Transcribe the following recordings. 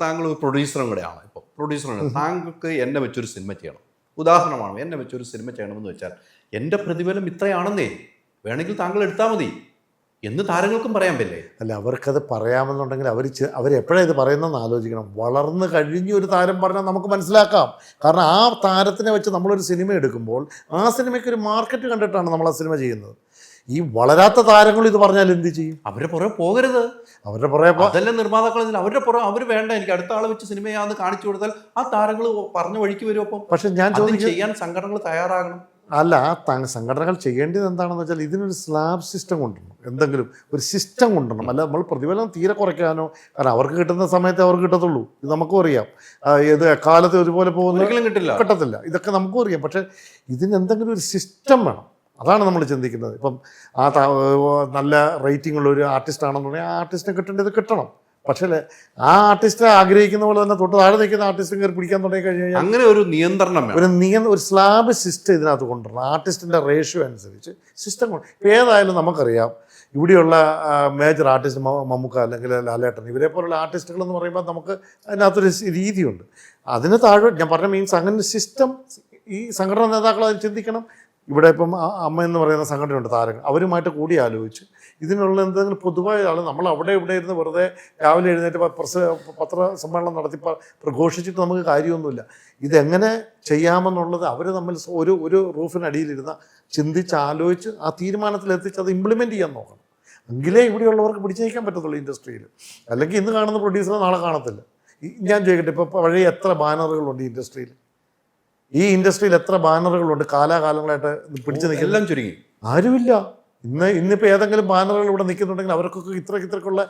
താങ്കൾ പ്രൊഡ്യൂസറും കൂടെയാണ് ഇപ്പോൾ പ്രൊഡ്യൂസറാണ് താങ്കൾക്ക് എന്നെ വെച്ചൊരു സിനിമ ചെയ്യണം. ഉദാഹരണമാണ്. എന്നെ വെച്ചൊരു സിനിമ ചെയ്യണമെന്ന് വെച്ചാൽ എന്റെ പ്രതിഫലം ഇത്രയാണെന്നേ. വേണമെങ്കിൽ താങ്കൾ എടുത്താൽ മതി. എന്ന് താരങ്ങൾക്കും പറയാൻ പറ്റില്ലേ? അല്ല അവർക്കത് പറയാമെന്നുണ്ടെങ്കിൽ അവർ അവരെപ്പോഴാണ് ഇത് പറയുന്നതെന്ന് ആലോചിക്കണം. വളർന്നു കഴിഞ്ഞ ഒരു താരം പറഞ്ഞാൽ നമുക്ക് മനസ്സിലാക്കാം. കാരണം ആ താരത്തിനെ വെച്ച് നമ്മളൊരു സിനിമ എടുക്കുമ്പോൾ ആ സിനിമയ്ക്ക് ഒരു മാർക്കറ്റ് കണ്ടിട്ടാണ് നമ്മൾ ആ സിനിമ ചെയ്യുന്നത്. ഈ വളരാത്ത താരങ്ങൾ ഇത് പറഞ്ഞാൽ എന്ത് ചെയ്യും? അവരുടെ പുറകെ പോകരുത്. അവരുടെ പുറകെ അതെല്ലാം നിർമ്മാതാക്കൾ അവരുടെ പുറകെ അവർ വേണ്ട എനിക്ക് അടുത്ത ആളെ വെച്ച് സിനിമയാന്ന് കാണിച്ചു കൊടുത്താൽ ആ താരങ്ങൾ പറഞ്ഞു വഴിക്ക് വരും അപ്പം. പക്ഷെ ഞാൻ ചെയ്യാൻ സംഘടനകൾ തയ്യാറാകണം. അല്ല സംഘടനകൾ ചെയ്യേണ്ടത് എന്താണെന്ന് വെച്ചാൽ ഇതിനൊരു സ്ലാബ് സിസ്റ്റം കൊണ്ടുവരണം. എന്തെങ്കിലും ഒരു സിസ്റ്റം കൊണ്ടുവരണം. അല്ല നമ്മൾ പ്രതിഫലം തീരെ കുറയ്ക്കാനോ കാരണം അവർക്ക് കിട്ടുന്ന സമയത്ത് അവർക്ക് കിട്ടത്തുള്ളൂ. ഇത് നമുക്കും അറിയാം. ഏത് എക്കാലത്ത് ഒരുപോലെ പോകുന്ന കിട്ടില്ല. കിട്ടത്തില്ല. ഇതൊക്കെ നമുക്കും അറിയാം. പക്ഷേ ഇതിന് എന്തെങ്കിലും ഒരു സിസ്റ്റം വേണം. അതാണ് നമ്മൾ ചിന്തിക്കുന്നത്. ഇപ്പം ആ നല്ല റേറ്റിംഗ് ഉള്ള ഒരു ആർട്ടിസ്റ്റ് ആണെന്നുണ്ടെങ്കിൽ ആ ആർട്ടിസ്റ്റിനെ കിട്ടേണ്ടത് കിട്ടണം. പക്ഷേ ആ ആർട്ടിസ്റ്റ് ആഗ്രഹിക്കുന്ന പോലെ തന്നെ തൊട്ട് താഴെ നിൽക്കുന്ന ആർട്ടിസ്റ്റ് കയറി പിടിക്കാൻ തുടങ്ങി കഴിഞ്ഞു കഴിഞ്ഞാൽ അങ്ങനെ ഒരു നിയന്ത്രണം ഒരു നിയ ഒരു സ്ലാബ് സിസ്റ്റം ഇതിനകത്ത് കൊണ്ടുവരണം. ആർട്ടിസ്റ്റിന്റെ റേഷ്യോ അനുസരിച്ച് സിസ്റ്റം കൊണ്ട് ഇപ്പം ഏതായാലും നമുക്കറിയാം ഇവിടെയുള്ള മേജർ ആർട്ടിസ്റ്റ് മമ്മൂക്ക അല്ലെങ്കിൽ ലാലേട്ടൻ ഇവരെ പോലുള്ള ആർട്ടിസ്റ്റുകൾ എന്ന് പറയുമ്പോൾ നമുക്ക് അതിനകത്തൊരു രീതിയുണ്ട്. അതിന് താഴെ ഞാൻ പറഞ്ഞ മീൻസ് അങ്ങനെ സിസ്റ്റം ഈ സംഘടനാ നേതാക്കൾ അത് ചിന്തിക്കണം. ഇവിടെ ഇപ്പം അമ്മ എന്ന് പറയുന്ന സംഘടനയുണ്ട് താരങ്ങൾ. അവരുമായിട്ട് കൂടി ആലോചിച്ച് ഇതിനുള്ള എന്തെങ്കിലും പൊതുവായ ആൾ നമ്മൾ അവിടെ ഇവിടെ ഇരുന്ന് വെറുതെ രാവിലെ എഴുന്നേറ്റ് പ്രസ പത്ര സമ്മേളനം നടത്തി പ്രഘോഷിച്ചിട്ട് നമുക്ക് കാര്യമൊന്നുമില്ല. ഇതെങ്ങനെ ചെയ്യാമെന്നുള്ളത് അവർ തമ്മിൽ ഒരു ഒരു റൂഫിനടിയിലിരുന്ന ചിന്തിച്ച് ആലോചിച്ച് ആ തീരുമാനത്തിൽ എത്തിച്ച് അത് ഇംപ്ലിമെന്റ് ചെയ്യാൻ നോക്കണം. എങ്കിലേ ഇവിടെയുള്ളവർക്ക് പിടിച്ചേക്കാൻ പറ്റത്തുള്ളൂ ഇൻഡസ്ട്രിയിൽ അല്ലെങ്കിൽ ഇന്ന് കാണുന്ന പ്രൊഡ്യൂസർ നാളെ കാണത്തില്ല. ഞാൻ ചോദിക്കട്ടെ ഇപ്പോൾ പഴയ എത്ര ബാനറുകളുണ്ട് ഇൻഡസ്ട്രിയിൽ ഈ ഇൻഡസ്ട്രിയിൽ എത്ര ബാനറുകളുണ്ട്? കാലാകാലങ്ങളായിട്ട് പിടിച്ചു നിൽക്കുന്ന. എല്ലാം ചുരുങ്ങി. ആരുമില്ല. ഇന്ന് ഇന്നിപ്പോൾ ഏതെങ്കിലും ബാനറുകൾ ഇവിടെ നിൽക്കുന്നുണ്ടെങ്കിൽ അവർക്കൊക്കെ ഇത്ര ഇത്രക്കുള്ള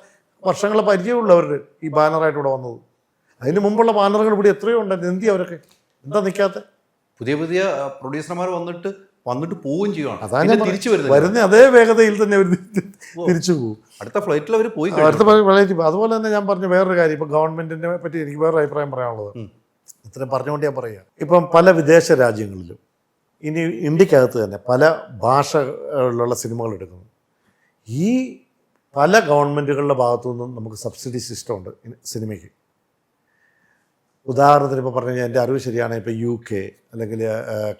വർഷങ്ങളെ പരിചയമുള്ളവർ ഈ ബാനറായിട്ട് ഇവിടെ വന്നത്. അതിന് മുമ്പുള്ള ബാനറുകൾ ഇവിടെ എത്രയോ ഉണ്ട്. എന്തി അവരൊക്കെ? എന്താ നിൽക്കാത്ത പുതിയ പുതിയ പ്രൊഡ്യൂസർമാർ വന്നിട്ട് വന്നിട്ട് പോവുകയും ചെയ്യണം അതാണ് തിരിച്ചു വരുന്നത് വരുന്ന അതേ വേഗതയിൽ തന്നെ അവർ തിരിച്ചു പോകും. അടുത്ത ഫ്ലൈറ്റിൽ അവർ പോയി. അടുത്ത ഫ്ലൈറ്റ് അതുപോലെ തന്നെ ഞാൻ പറഞ്ഞ വേറൊരു കാര്യം. ഇപ്പോൾ ഗവൺമെന്റിനെ പറ്റി എനിക്ക് വേറൊരു അഭിപ്രായം പറയാനുള്ളത്. ഇത്രയും പറഞ്ഞുകൊണ്ട് ഞാൻ പറയുക. ഇപ്പം പല വിദേശ രാജ്യങ്ങളിലും ഇനി ഇന്ത്യക്കകത്ത് തന്നെ പല ഭാഷകളിലുള്ള സിനിമകൾ എടുക്കുന്നു. ഈ പല ഗവൺമെന്റുകളുടെ ഭാഗത്തു നിന്നും നമുക്ക് സബ്സിഡി സിസ്റ്റം ഉണ്ട് സിനിമയ്ക്ക്. ഉദാഹരണത്തിന് ഇപ്പോൾ പറഞ്ഞു കഴിഞ്ഞാൽ എന്റെ അറിവ് ശരിയാണ് ഇപ്പോൾ യു കെ അല്ലെങ്കിൽ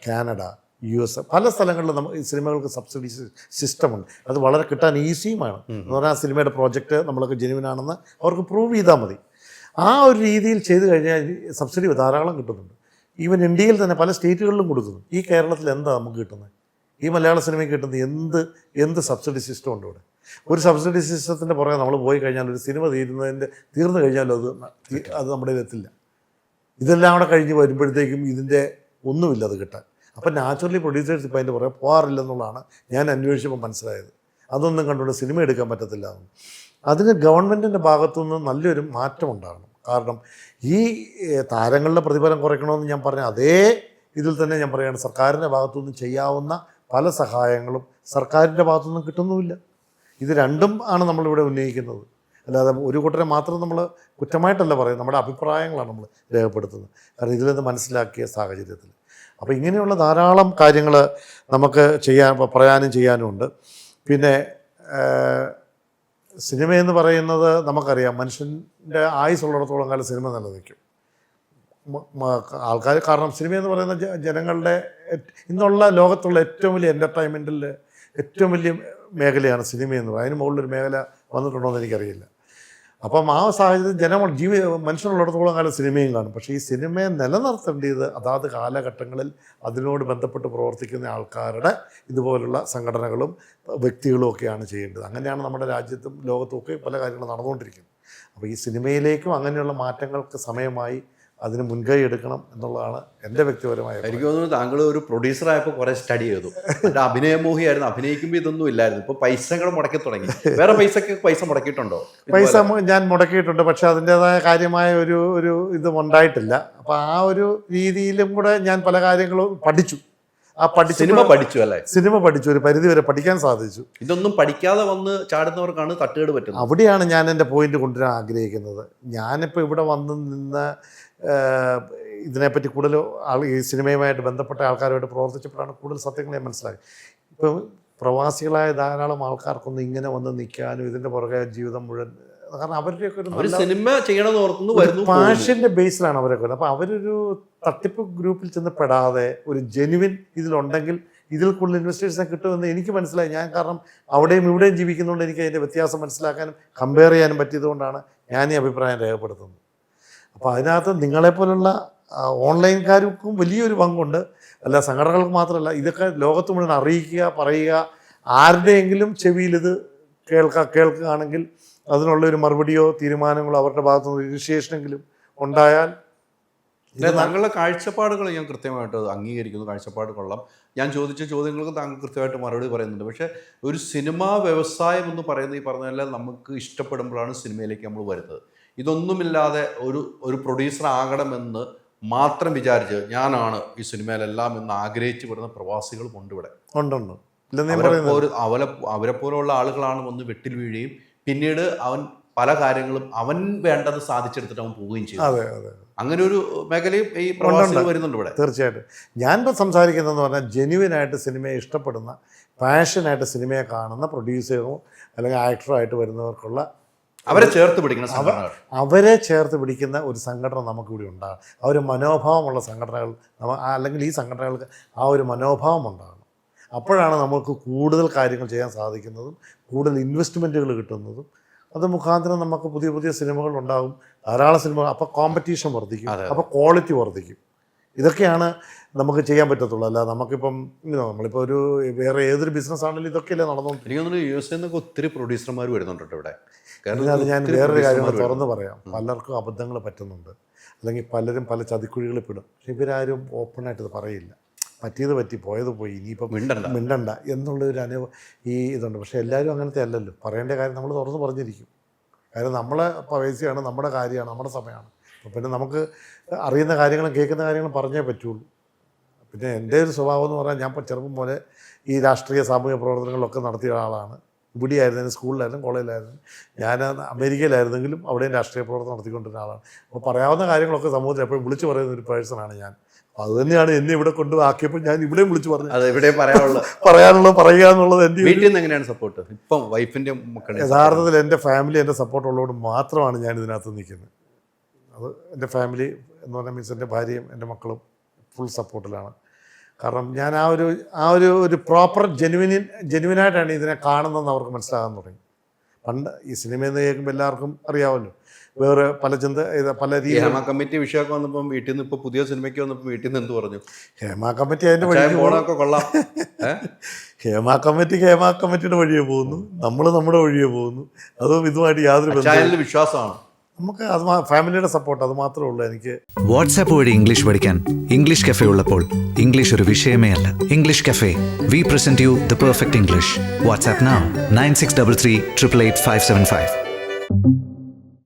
കാനഡ യു എസ് പല സ്ഥലങ്ങളിലും നമുക്ക് ഈ സിനിമകൾക്ക് സബ്സിഡി സിസ്റ്റമുണ്ട് അത് വളരെ കിട്ടാൻ ഈസിയുമാണ്. എന്ന് പറഞ്ഞാൽ ആ സിനിമയുടെ പ്രോജക്റ്റ് നമ്മളൊക്കെ ജെനുവിനാണെന്ന് അവർക്ക് പ്രൂവ് ചെയ്താൽ മതി. ആ ഒരു രീതിയിൽ ചെയ്തു കഴിഞ്ഞാൽ സബ്സിഡി ധാരാളം കിട്ടുന്നുണ്ട്. ഈവൻ ഇന്ത്യയിൽ തന്നെ പല സ്റ്റേറ്റുകളിലും കൊടുക്കുന്നു. ഈ കേരളത്തിൽ എന്താ നമുക്ക് കിട്ടുന്നത്? ഈ മലയാള സിനിമയ്ക്ക് കിട്ടുന്നത് എന്ത് എന്ത് സബ്സിഡി സിസ്റ്റം ഉണ്ട് ഇവിടെ? ഒരു സബ്സിഡി സിസ്റ്റത്തിന്റെ പുറകെ നമ്മൾ പോയി കഴിഞ്ഞാൽ ഒരു സിനിമ തീരുന്നതിന്റെ തീർന്നു കഴിഞ്ഞാലും അത് അത് നമ്മുടെ എത്തില്ല ഇതെല്ലാം കൂടെ കഴിഞ്ഞ് വരുമ്പോഴത്തേക്കും ഇതിന്റെ ഒന്നുമില്ല അത് കിട്ടാൻ. അപ്പം നാച്ചുറലി പ്രൊഡ്യൂസേഴ്സ് ഇപ്പം അതിന്റെ പുറകെ പോകാറില്ലെന്നുള്ളതാണ് ഞാൻ അന്വേഷിച്ചപ്പോൾ മനസ്സിലായത്. അതൊന്നും കണ്ടുകൊണ്ട് സിനിമ എടുക്കാൻ പറ്റത്തില്ല അതിന് ഗവൺമെന്റിന്റെ ഭാഗത്തുനിന്ന് നല്ലൊരു മാറ്റം ഉണ്ടാകണം. കാരണം ഈ താരങ്ങളുടെ പ്രതിഫലം കുറയ്ക്കണമെന്ന് ഞാൻ പറഞ്ഞ അതേ ഇതിൽ തന്നെ ഞാൻ പറയുകയാണ്. സർക്കാരിന്റെ ഭാഗത്തുനിന്ന് ചെയ്യാവുന്ന പല സഹായങ്ങളും സർക്കാരിന്റെ ഭാഗത്തുനിന്നും കിട്ടുന്നുമില്ല. ഇത് രണ്ടും ആണ് നമ്മളിവിടെ ഉന്നയിക്കുന്നത്. അല്ലാതെ ഒരു കൂട്ടരെ മാത്രം നമ്മൾ കുറ്റമായിട്ടല്ല പറയുന്നത്. നമ്മുടെ അഭിപ്രായങ്ങളാണ് നമ്മൾ രേഖപ്പെടുത്തുന്നത്. കാരണം ഇതിൽ നിന്ന് മനസ്സിലാക്കിയ സാഹചര്യത്തിൽ. അപ്പോൾ ഇങ്ങനെയുള്ള ധാരാളം കാര്യങ്ങൾ നമുക്ക് ചെയ്യാൻ പറയാനും ചെയ്യാനുമുണ്ട്. പിന്നെ സിനിമയെന്ന് പറയുന്നത് നമുക്കറിയാം. മനുഷ്യന്റെ ആയുസുള്ളിടത്തോളം കാലം സിനിമ നിലനിൽക്കും. ആൾക്കാർ കാരണം സിനിമ എന്ന് പറയുന്ന ജനങ്ങളുടെ ഇന്നുള്ള ലോകത്തുള്ള ഏറ്റവും വലിയ എന്റർടൈൻമെന്റിൽ ഏറ്റവും വലിയ മേഖലയാണ് സിനിമയെന്ന് പറയുന്നത്. അതിന് മുകളിലൊരു മേഖല വന്നിട്ടുണ്ടോ എന്ന് എനിക്കറിയില്ല. അപ്പം ആ സാഹചര്യത്തിൽ ജനം ജീവി മനുഷ്യനുള്ളിടത്തോളം കാലം സിനിമയും കാണും. പക്ഷേ ഈ സിനിമയെ നിലനിർത്തേണ്ടത് അതാത് കാലഘട്ടങ്ങളിൽ അതിനോട് ബന്ധപ്പെട്ട് പ്രവർത്തിക്കുന്ന ആൾക്കാരുടെ ഇതുപോലുള്ള സംഘടനകളും വ്യക്തികളും ഒക്കെയാണ് ചെയ്യേണ്ടത്. അങ്ങനെയാണ് നമ്മുടെ രാജ്യത്തും ലോകത്തും ഒക്കെ പല കാര്യങ്ങളും നടന്നുകൊണ്ടിരിക്കുന്നത്. അപ്പോൾ ഈ സിനിമയിലേക്കും അങ്ങനെയുള്ള മാറ്റങ്ങൾക്ക് സമയമായി അതിന് മുൻകൈ എടുക്കണം എന്നുള്ളതാണ് എന്റെ വ്യക്തിപരമായ. എനിക്ക് തോന്നുന്നു താങ്കൾ ഒരു പ്രൊഡ്യൂസർ ആയപ്പോൾ കുറേ സ്റ്റഡി ചെയ്തു. എന്റെ അഭിനയമോഹിയായിരുന്നു അഭിനയിക്കുമ്പോൾ ഇതൊന്നും ഇല്ലായിരുന്നു. ഇപ്പോൾ പൈസകൾ മുടക്കി തുടങ്ങി. വേറെ പൈസക്ക് പൈസ മുടക്കിയിട്ടുണ്ടോ? പൈസ ഞാൻ മുടക്കിയിട്ടുണ്ട്. പക്ഷേ അതിന്റെതായ കാര്യമായ ഒരു ഒരു ഇത് ഉണ്ടായിട്ടില്ല. അപ്പോൾ ആ ഒരു രീതിയിലും കൂടെ ഞാൻ പല കാര്യങ്ങളും പഠിച്ചു. ആ പഠിച്ച സിനിമ പഠിച്ചു അല്ലേ? സിനിമ പഠിച്ചു. ഒരു പരിധി വരെ പഠിക്കാൻ സാധിച്ചു. ഇതൊന്നും പഠിക്കാതെ വന്ന് ചാടുന്നവർക്കാണ് തട്ടുകേട് പറ്റുന്നത്. അവിടെയാണ് ഞാൻ എന്റെ പോയിന്റ് കൊണ്ടുവരാൻ ആഗ്രഹിക്കുന്നത്. ഞാനിപ്പോൾ ഇവിടെ വന്ന് നിന്ന് ഇതിനെപ്പറ്റി കൂടുതൽ ആൾ ഈ സിനിമയുമായിട്ട് ബന്ധപ്പെട്ട ആൾക്കാരുമായിട്ട് പ്രവർത്തിച്ചപ്പോഴാണ് കൂടുതൽ സത്യങ്ങൾ ഞാൻ മനസ്സിലാക്കി ഇപ്പം പ്രവാസികളായ ധാരാളം ആൾക്കാർക്കൊന്നും ഇങ്ങനെ വന്ന് നിൽക്കാനും ഇതിന്റെ പുറകെ ജീവിതം മുഴുവൻ കാരണം അവരുടെയൊക്കെ ഒരു സിനിമ ചെയ്യണമെന്ന് ഓർക്കുന്നു വരുന്നു ഫാഷന്റെ ബേസിലാണ് അവരൊക്കെ അപ്പോൾ അവരൊരു തട്ടിപ്പ് ഗ്രൂപ്പിൽ ചെന്ന് പെടാതെ ഒരു ജെനുവിൻ ഇതിലുണ്ടെങ്കിൽ ഇതിൽ കൂടുതൽ ഇൻവെസ്റ്റേഴ്സിനെ കിട്ടുമെന്ന് എനിക്ക് മനസ്സിലായി. ഞാൻ കാരണം അവിടെയും ഇവിടെയും ജീവിക്കുന്നതുകൊണ്ട് എനിക്ക് അതിന്റെ വ്യത്യാസം മനസ്സിലാക്കാനും കമ്പയർ ചെയ്യാനും പറ്റിയതുകൊണ്ടാണ് ഞാൻ ഈ അഭിപ്രായം രേഖപ്പെടുത്തുന്നത്. അപ്പോൾ അതിനകത്ത് നിങ്ങളെപ്പോലുള്ള ഓൺലൈൻകാർക്കും വലിയൊരു പങ്കുണ്ട്. അല്ല സംഘടനകൾക്ക് മാത്രമല്ല ഇതൊക്കെ ലോകത്ത് മുഴുവൻ അറിയിക്കുക പറയുക ആരുടെയെങ്കിലും ചെവിയിലിത് കേൾക്കുക കേൾക്കുകയാണെങ്കിൽ അതിനുള്ള ഒരു മറുപടിയോ തീരുമാനങ്ങളോ അവരുടെ ഭാഗത്തു നിന്ന് ഇനിഷ്യേഷനെങ്കിലും ഉണ്ടായാൽ താങ്കളുടെ കാഴ്ചപ്പാടുകൾ ഞാൻ കൃത്യമായിട്ട് അംഗീകരിക്കുന്നു. കാഴ്ചപ്പാട് കൊള്ളാം. ഞാൻ ചോദിച്ച ചോദ്യങ്ങൾക്ക് താങ്കൾ കൃത്യമായിട്ട് മറുപടി പറയുന്നുണ്ട്. പക്ഷേ ഒരു സിനിമാ വ്യവസായം എന്ന് പറയുന്നത് ഈ പറഞ്ഞ നമുക്ക് ഇഷ്ടപ്പെടുമ്പോഴാണ് സിനിമയിലേക്ക് നമ്മൾ വരുന്നത്. ഇതൊന്നുമില്ലാതെ ഒരു ഒരു പ്രൊഡ്യൂസർ ആകണമെന്ന് മാത്രം വിചാരിച്ച് ഞാനാണ് ഈ സിനിമയിലെല്ലാം എന്ന് ആഗ്രഹിച്ചു വരുന്ന പ്രവാസികൾ ഉണ്ട് ഇവിടെ ഉണ്ടുണ്ട്. ഇല്ലെന്ന് ഞാൻ അവരെ അവരെ പോലെയുള്ള ആളുകളാണ് വന്ന് വെട്ടിൽ വീഴുകയും പിന്നീട് അവൻ പല കാര്യങ്ങളും അവൻ വേണ്ടത് സാധിച്ചെടുത്തിട്ട് അവൻ പോവുകയും ചെയ്യും അതെ അതെ. അങ്ങനെ ഒരു മേഖലയും ഈ പ്രവാസികൾ വരുന്നുണ്ട് ഇവിടെ. തീർച്ചയായിട്ടും. ഞാനിപ്പോൾ സംസാരിക്കുന്നതെന്ന് പറഞ്ഞാൽ ആയിട്ട് സിനിമയെ ഇഷ്ടപ്പെടുന്ന പാഷനായിട്ട് സിനിമയെ കാണുന്ന പ്രൊഡ്യൂസറും അല്ലെങ്കിൽ ആക്ടറോ ആയിട്ട് വരുന്നവർക്കുള്ള അവരെ ചേർത്ത് പിടിക്കുന്ന സംഘടനകൾ. അവരെ ചേർത്ത് പിടിക്കുന്ന ഒരു സംഘടന നമുക്കിവിടെ ഉണ്ടാകും ആ ഒരു മനോഭാവമുള്ള സംഘടനകൾ അല്ലെങ്കിൽ ഈ സംഘടനകൾക്ക് ആ ഒരു മനോഭാവം ഉണ്ടാകണം. അപ്പോഴാണ് നമുക്ക് കൂടുതൽ കാര്യങ്ങൾ ചെയ്യാൻ സാധിക്കുന്നതും കൂടുതൽ ഇൻവെസ്റ്റ്മെന്റുകൾ കിട്ടുന്നതും. അത് മുഖാന്തരം നമുക്ക് പുതിയ പുതിയ സിനിമകൾ ഉണ്ടാകും. ധാരാളം സിനിമകൾ അപ്പോൾ കോമ്പറ്റീഷൻ വർദ്ധിക്കും. അപ്പോൾ ക്വാളിറ്റി വർദ്ധിക്കും. ഇതൊക്കെയാണ് നമുക്ക് ചെയ്യാൻ പറ്റത്തുള്ളൂ. അല്ല നമുക്കിപ്പം നമ്മളിപ്പോൾ ഒരു വേറെ ഏതൊരു ബിസിനസ് ആണെങ്കിലും ഇതൊക്കെയല്ലേ നടന്നുകൊണ്ട് എനിക്ക് തോന്നുന്നു യു എസ് എന്നൊക്കെ ഒത്തിരി പ്രൊഡ്യൂസർമാർ വരുന്നുണ്ട് ഇവിടെ. അത് ഞാൻ വേറൊരു കാര്യം producer-മാര് തുറന്ന് പറയാം. പലർക്കും അബദ്ധങ്ങൾ പറ്റുന്നുണ്ട്. അല്ലെങ്കിൽ പലരും പല ചതിക്കുഴികളിൽ പെടും. പക്ഷെ ഇവരാരും ഓപ്പണായിട്ട് ഇത് പറയില്ല. പറ്റിയത് പറ്റി പോയത് പോയി. ഇനിയിപ്പം മിണ്ടണ്ട. മിണ്ടണ്ട എന്നുള്ളൊരു അനുഭവം ഈ ഇതുണ്ട്. പക്ഷെ എല്ലാവരും അങ്ങനത്തെ അല്ലല്ലോ. പറയേണ്ട കാര്യം നമ്മൾ തുറന്ന് പറഞ്ഞിരിക്കും. കാര്യം നമ്മളെ പവേസിയാണ് നമ്മുടെ കാര്യമാണ് നമ്മുടെ സമയമാണ്. പിന്നെ നമുക്ക് അറിയുന്ന കാര്യങ്ങളും കേൾക്കുന്ന കാര്യങ്ങളും പറഞ്ഞേ പറ്റുള്ളൂ. പിന്നെ എന്റെ ഒരു സ്വഭാവം എന്ന് പറഞ്ഞാൽ ഞാൻ ഇപ്പോൾ ചെറുപ്പം പോലെ ഈ രാഷ്ട്രീയ സാമൂഹിക പ്രവർത്തനങ്ങളൊക്കെ നടത്തിയ ആളാണ് ഇവിടെയായിരുന്നു സ്കൂളിലായിരുന്നു കോളേജിലായിരുന്നു. ഞാൻ അമേരിക്കയിലായിരുന്നെങ്കിലും അവിടെയും രാഷ്ട്രീയ പ്രവർത്തനം നടത്തിക്കൊണ്ടിരുന്ന ആളാണ്. അപ്പോൾ പറയാവുന്ന കാര്യങ്ങളൊക്കെ സമൂഹത്തിൽ എപ്പോഴും വിളിച്ചു പറയുന്ന ഒരു പേഴ്സണാണ് ഞാൻ. അപ്പോൾ അത് തന്നെയാണ് എന്നെ ഇവിടെ കൊണ്ട് ആക്കിയപ്പോൾ ഞാൻ ഇവിടെയും വിളിച്ചു പറഞ്ഞു. അത് ഇവിടെ പറയാനുള്ള. പറയാനുള്ളത് പറയുക എന്നുള്ളത് എന്റെ വീട്ടിൽ നിന്ന് എങ്ങനെയാണ് സപ്പോർട്ട് ഇപ്പം വൈഫിന്റെ മക്കൾ യഥാർത്ഥത്തിൽ എന്റെ ഫാമിലി എന്റെ സപ്പോർട്ട് ഉള്ളതുകൊണ്ട് മാത്രമാണ് ഞാൻ ഇതിനകത്ത് നിൽക്കുന്നത്. അത് എന്റെ ഫാമിലി എന്ന് പറഞ്ഞാൽ മീൻസ് എന്റെ ഭാര്യയും എന്റെ മക്കളും ഫുൾ സപ്പോർട്ടിലാണ്. കാരണം ഞാൻ ആ ഒരു ആ ഒരു ഒരു പ്രോപ്പർ ജെനുവിനിൻ ജെനുവിനായിട്ടാണ് ഇതിനെ കാണുന്നതെന്ന് അവർക്ക് മനസ്സിലാകാൻ തുടങ്ങി. പണ്ട് ഈ സിനിമ സിനിമയെന്ന് കേൾക്കുമ്പോൾ എല്ലാവർക്കും അറിയാമല്ലോ. വേറെ പല ചിന്ത ഇത് പല രീതി ഹേമ കമ്മിറ്റി വിഷയമൊക്കെ വന്നപ്പം വീട്ടിൽ നിന്ന് ഇപ്പോൾ പുതിയ സിനിമയ്ക്ക് വന്നപ്പോൾ വീട്ടിൽ നിന്ന് എന്ത് പറഞ്ഞു? ഹേമ കമ്മിറ്റി അതിന്റെ വഴി പോകണമൊക്കെ പോണൊക്കെ കൊള്ളാം. ഹേമ കമ്മിറ്റിക്ക് ഹേമ കമ്മിറ്റിയുടെ വഴിയെ പോകുന്നു. നമ്മൾ നമ്മുടെ വഴിയെ പോകുന്നു. അതും ഇതുമായിട്ട് യാതൊരു വിശ്വാസമാണ്. നമുക്ക് അത് ഫാമിലിയുടെ സപ്പോർട്ട് അത് മാത്രമേ ഉള്ളൂ എനിക്ക്. വാട്സാപ്പ് വഴി ഇംഗ്ലീഷ് പഠിക്കാൻ ഇംഗ്ലീഷ് കഫേ ഉള്ളപ്പോൾ ഇംഗ്ലീഷ് ഒരു വിഷയമേ അല്ല. English cafe we present you the perfect English WhatsApp nine six double three triple eight five seven five